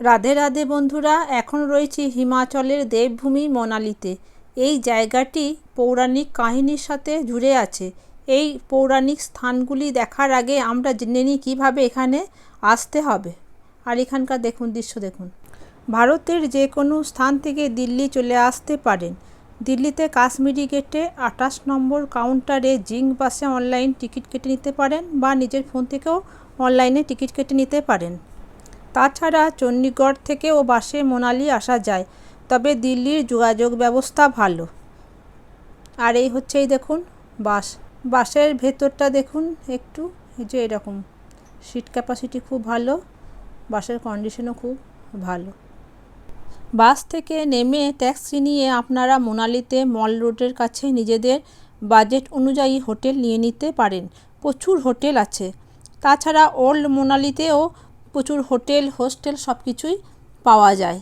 রাধে রাধে বন্ধুরা, এখন রয়েছি হিমাচলের দেবভূমি মনালিতে। এই জায়গাটি পৌরাণিক কাহিনীর সাথে জুড়ে আছে। এই পৌরাণিক স্থানগুলি দেখার আগে আমরা জেনে নিই কীভাবে এখানে আসতে হবে। আর এখানকার দেখুন, দৃশ্য দেখুন। ভারতের যে কোনো স্থান থেকে দিল্লি চলে আসতে পারেন। দিল্লিতে কাশ্মীরি গেটে আঠাশ নম্বর কাউন্টারে জিঙ্ক বাসে অনলাইন টিকিট কেটে নিতে পারেন বা নিজের ফোন থেকেও অনলাইনে টিকিট কেটে নিতে পারেন। তাছাড়া চণ্ডীগড় থেকেও বাসে মোনালি আসা যায়, তবে দিল্লির যোগাযোগ ব্যবস্থা ভালো। আর এই হচ্ছে এই দেখুন বাস। বাসের ভেতরটা দেখুন একটু, এই যে এরকম। সিট ক্যাপাসিটি খুব ভালো, বাসের কন্ডিশনও খুব ভালো। বাস থেকে নেমে ট্যাক্সি নিয়ে আপনারা মোনালিতে, মল রোডের কাছে নিজেদের বাজেট অনুযায়ী হোটেল নিয়ে নিতে পারেন। প্রচুর হোটেল আছে। তাছাড়া ওল্ড মোনালিতেও প্রচুর হোটেল, হোস্টেল সব কিছুই পাওয়া যায়।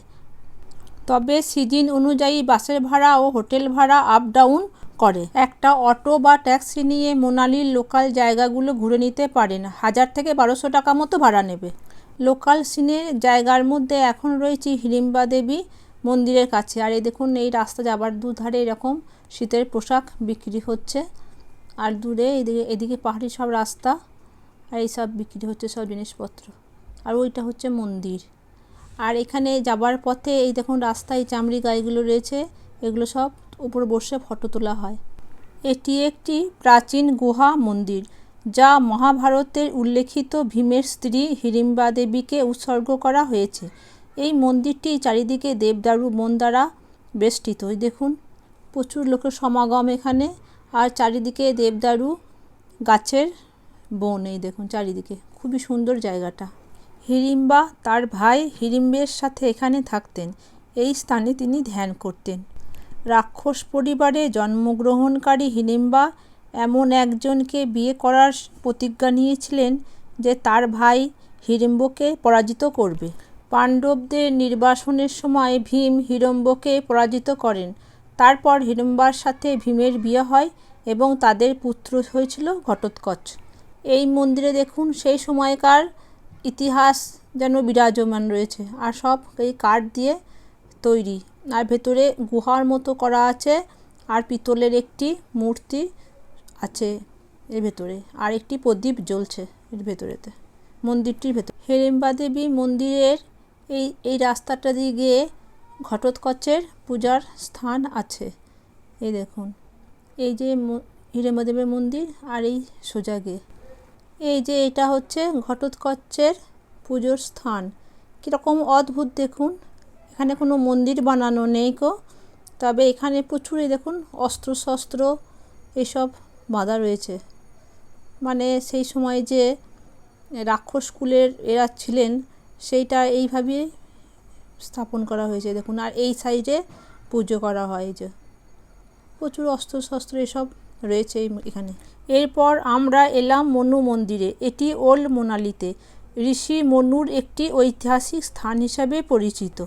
তবে সিজন অনুযায়ী বাসের ভাড়া ও হোটেল ভাড়া আপ ডাউন করে। একটা অটো বা ট্যাক্সি নিয়ে মোনালির লোকাল জায়গাগুলো ঘুরে নিতে পারেন। হাজার থেকে বারোশো টাকা মতো ভাড়া নেবে। লোকাল সিনের জায়গার মধ্যে এখন রয়েছে হিড়িম্বা দেবী মন্দিরের কাছে। আর এই দেখুন, এই রাস্তা যাবার দুধারে এরকম শীতের পোশাক বিক্রি হচ্ছে। আর দূরে এদিকে এদিকে পাহাড়ি সব রাস্তা। আর এই সব বিক্রি হচ্ছে সব জিনিসপত্র। আর ওইটা হচ্ছে মন্দির। আর এখানে যাবার পথে এই দেখুন রাস্তায় চামড়ি গাইগুলো রয়েছে, এগুলো সব উপর বসে ফটো তোলা হয়। এটি একটি প্রাচীন গুহা মন্দির, যা মহাভারতের উল্লেখিত ভীমের স্ত্রী হিড়িম্বা দেবীকে উৎসর্গ করা হয়েছে। এই মন্দিরটি চারিদিকে দেবদারু বন দ্বারা বেষ্টিত। দেখুন, প্রচুর লোকের সমাগম এখানে, আর চারিদিকে দেবদারু গাছের বন, এই দেখুন চারিদিকে। খুবই সুন্দর জায়গাটা। হিড়িম্বা তার ভাই হিড়িম্বের সাথে এখানে থাকতেন। এই স্থানে তিনি ধ্যান করতেন। রাক্ষস পরিবারে জন্মগ্রহণকারী হিড়িম্বা এমন একজনকে বিয়ে করার প্রতিজ্ঞা নিয়েছিলেন যে তার ভাই হিড়িম্বকে পরাজিত করবে। পাণ্ডবদের নির্বাসনের সময় ভীম হিড়ম্বকে পরাজিত করেন। তারপর হিড়ম্বার সাথে ভীমের বিয়ে হয় এবং তাদের পুত্র হয়েছিল ঘটোৎকচ। এই মন্দিরে দেখুন সেই সময়কার ইতিহাস যেন বিরাজমান রয়েছে আর সব এই কাঠ দিয়ে তৈরি। আর ভেতরে গুহার মতো করা আছে আর পিতলের একটি মূর্তি আছে এর ভেতরে আর একটি প্রদীপ জ্বলছে এর ভেতরেতে, মন্দিরটির ভেতর। হেরেম্বা দেবী মন্দিরের এই এই রাস্তাটা দিয়ে গিয়ে ঘটোৎকচের পূজার স্থান আছে। এই দেখুন, এই যে হিরেম্বা দেবীর মন্দির আর এই সোজা গিয়ে। এই যে এটা হচ্ছে ঘটোৎকচের পুজোর স্থান। কীরকম অদ্ভুত দেখুন। এখানে কোনো মন্দির বানানো নেই কো তবে এখানে প্রচুরই দেখুন অস্ত্র শস্ত্র এসব বাঁধা রয়েছে। মানে সেই সময় যে রাক্ষস কুলের এরা ছিলেন, সেইটা এইভাবে স্থাপন করা হয়েছে দেখুন। আর এই সাইডে পুজো করা হয় যে। প্রচুর অস্ত্র শস্ত্র এসব রয়েছে এখানে। এরপর আমরা এলাম মনু মন্দিরে, এটি ওল্ড মোনালিতে। ঋষি মনুর একটি ঐতিহাসিক স্থান হিসাবে পরিচিত।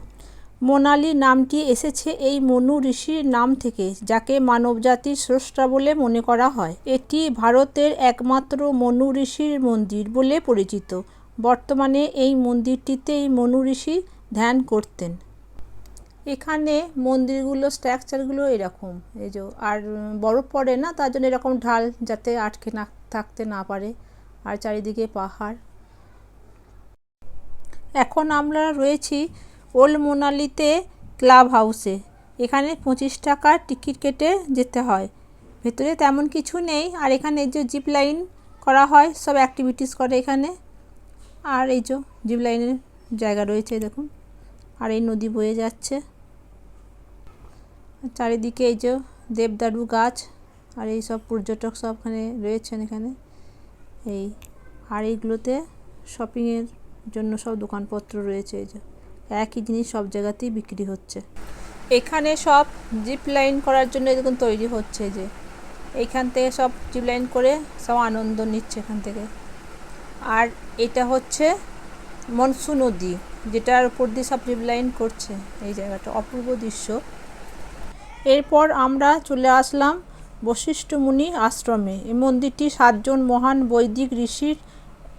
মোনালি নামটি এসেছে এই মনু ঋষির নাম থেকে, যাকে মানবজাতির স্রষ্টা বলে মনে করা হয়। এটি ভারতের একমাত্র মনু ঋষির মন্দির বলে পরিচিত। বর্তমানে এই মন্দিরটিতেই মনু ঋষি ধ্যান করতেন। এখানে মন্দিরগুলো, স্ট্রাকচারগুলো এরকম। এই যে, আর বরফ পড়ে না, তার জন্য এরকম ঢাল যাতে আটকে না, থাকতে না পারে। আর চারিদিকে পাহাড়। এখন আমরা রয়েছি ওল্ড মোনালিতে ক্লাব হাউসে। এখানে পঁচিশ টাকার টিকিট কেটে যেতে হয়। ভেতরে তেমন কিছু নেই। আর এখানে যে জিপ লাইন করা হয়, সব অ্যাক্টিভিটিস করে এখানে। আর এই যে, জিপ লাইনের জায়গা রয়েছে, দেখুন। আর এই নদী বয়ে যাচ্ছে। চারিদিকে এই যে দেবদারু গাছ আর এই সব পর্যটক সবখানে রয়েছেন এখানে। এই আর এইগুলোতে শপিংয়ের জন্য সব দোকানপত্র রয়েছে এই যে। একই জিনিস সব জায়গাতেই বিক্রি হচ্ছে। এখানে সব জিপ লাইন করার জন্য দেখুন তৈরি হচ্ছে যে। এইখান থেকে সব জিপ লাইন করে সব আনন্দ নিচ্ছে এখান থেকে। আর এটা হচ্ছে মনসু নদী, যেটার উপর দিয়ে সব জিপ লাইন করছে এই জায়গাটা। অপূর্ব দৃশ্য। এরপর আমরা চলে আসলাম বশিষ্ঠ মুনি আশ্রমে। এই মন্দিরটি সাতজন মহান বৈদিক ঋষির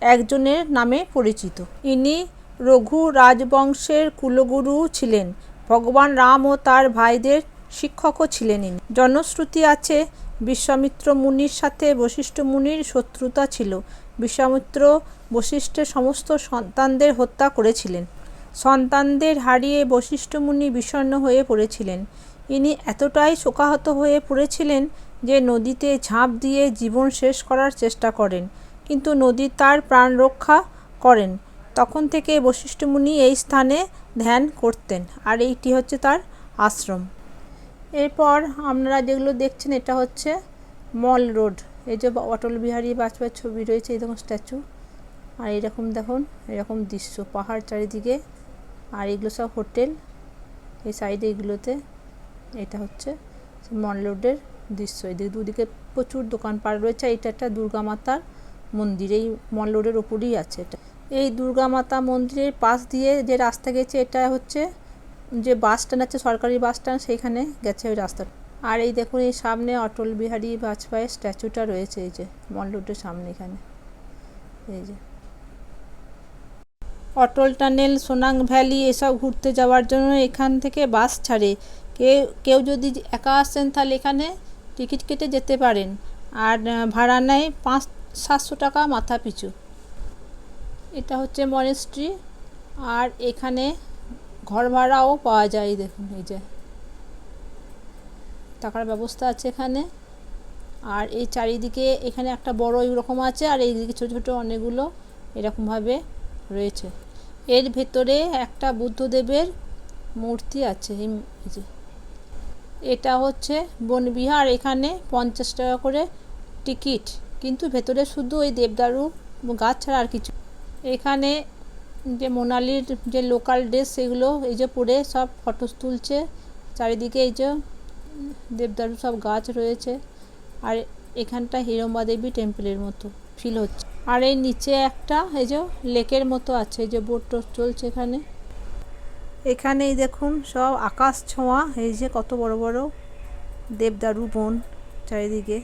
একজনের নামে পরিচিত। ইনি রঘু রাজবংশের কুলগুরু ছিলেন। ভগবান রাম ও তার ভাইদের শিক্ষকও ছিলেন ইনি। জনশ্রুতি আছে, বিশ্বামিত্র মুনির সাথে বশিষ্ঠ মুনির শত্রুতা ছিল। বিশ্বামিত্র বশিষ্ঠের সমস্ত সন্তানদের হত্যা করেছিলেন। সন্তানদের হারিয়ে বশিষ্ঠ মুনি বিষণ্ণ হয়ে পড়েছিলেন। ইনি এতটাই শোকাহত হয়ে পড়েছিলেন যে নদীতে ঝাঁপ দিয়ে জীবন শেষ করার চেষ্টা করেন। কিন্তু নদী তার প্রাণ রক্ষা করেন। তখন থেকে বশিষ্ঠ মুনি এই স্থানে ধ্যান করতেন, আর এইটি হচ্ছে তার আশ্রম। এরপর আপনারা যেগুলো দেখছেন, এটা হচ্ছে মল রোড। এই যে অটল বিহারী বাজপেয়ীর ছবি রয়েছে, এই দেখুন স্ট্যাচু। আর এরকম দেখুন, এরকম দৃশ্য, পাহাড় চারিদিকে। আর এগুলো সব হোটেল, এই সাইডে এগুলোতে। এটা হচ্ছে মল রোডের দৃশ্য। এদিকে দুদিকে প্রচুর দোকানপাট রয়েছে এটা একটা দুর্গা মাতার মন্দির। এই মল রোডের ওপরেই আছে এটা। এই দুর্গা মাতা মন্দিরের পাশ দিয়ে যে রাস্তা গেছে, এটা হচ্ছে যে বাস স্ট্যান্ড আছে, সরকারি বাস স্ট্যান্ড, সেইখানে গেছে ওই রাস্তাটা আর এই দেখুন, এই সামনে অটল বিহারী বাজপেয়ীর স্ট্যাচুটা রয়েছে এই যে মল রোডের সামনে এখানে। এই যে। অটল টানেল, সোনাং ভ্যালি, এসব ঘুরতে যাওয়ার জন্য এখান থেকে বাস ছাড়ে। কেউ কেউ যদি একা আসেন তাহলে এখানে টিকিট কেটে যেতে পারেন। আর ভাড়া নেয় পাঁচ, সাতশো টাকা মাথা পিছু। এটা হচ্ছে মনেস্ট্রি। আর এখানে ঘর ভাড়াও পাওয়া যায়, দেখুন এই যে। থাকার ব্যবস্থা আছে এখানে। আর এই চারিদিকে এখানে একটা বড় এরকম আছে, আর এইদিকে ছোট ছোট অনেকগুলো এরকমভাবে রয়েছে। এর ভেতরে একটা বুদ্ধদেবের মূর্তি আছে, এই যে। এটা হচ্ছে বনবিহার, এখানে পঞ্চাশ টাকা করে টিকিট। কিন্তু ভেতরে শুধু ওই দেবদারু গাছ ছাড়া আর কিছু এখানে যে মোনালির যে লোকাল ড্রেস সেগুলো এই যে পরে সব ফটো তুলছে। চারিদিকে এই যে দেবদারু সব গাছ রয়েছে। আর এখানটা হিরম্বা দেবী টেম্পলের মতো ফিল হচ্ছে। আর এই নিচে একটা এই যে লেকের মতো আছে, এই যে বোট চলছে এখানে। এখানেই দেখুন সব আকাশ ছোঁয়া এই যে কত বড় বড় দেবদারু বন চারিদিকে।